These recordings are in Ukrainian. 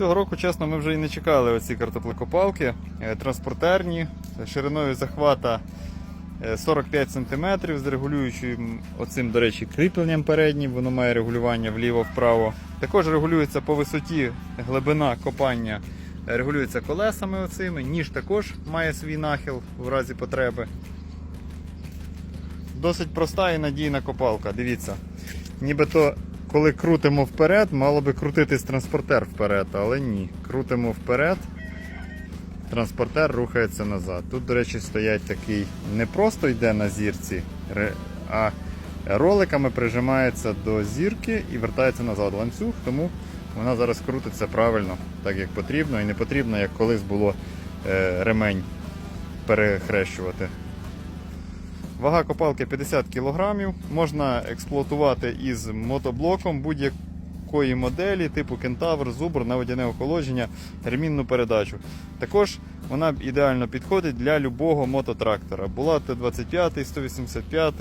Цього року, чесно, ми вже і не чекали оці картоплекопалки. Е, Транспортерні, шириною захвата е, 45 см з регулюючим оцим, до речі, кріпленням переднім, воно має регулювання вліво-вправо. Також регулюється по висоті глибина копання, е, регулюється колесами оцими. Ніж також має свій нахил в разі потреби. Досить проста і надійна копалка. Дивіться. Нібито коли крутимо вперед, мало би крутитись транспортер вперед, але ні. Крутимо вперед, транспортер рухається назад. Тут, до речі, стоять такий не просто йде на зірці, а роликами прижимається до зірки і вертається назад ланцюг, тому вона зараз крутиться правильно, так як потрібно, і не потрібно, як колись було е, ремень перехрещувати. Вага копалки 50 кг. Можна експлуатувати із мотоблоком будь-якої моделі, типу кентавр, зубр на водяне охолодження, ремінну передачу. Також вона ідеально підходить для любого мототрактора. Була Т-25, 185,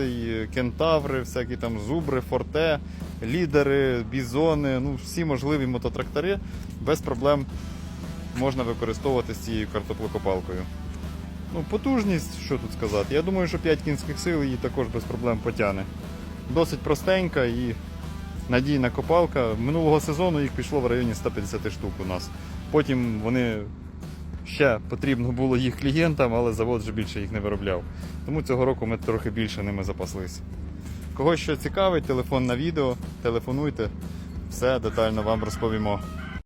кентаври, всякі там зубри, форте, лідери, бізони, ну всі можливі мототрактори без проблем можна використовувати з цією картоплокопалкою. Ну, потужність, що тут сказати. Я думаю, що 5 кінських сил її також без проблем потягне. Досить простенька і надійна копалка. Минулого сезону їх пішло в районі 150 штук у нас. Потім вони ще потрібно було їх клієнтам, але завод вже більше їх не виробляв. Тому цього року ми трохи більше ними запаслись. Когось що цікавить, телефон на відео, телефонуйте, все детально вам розповімо.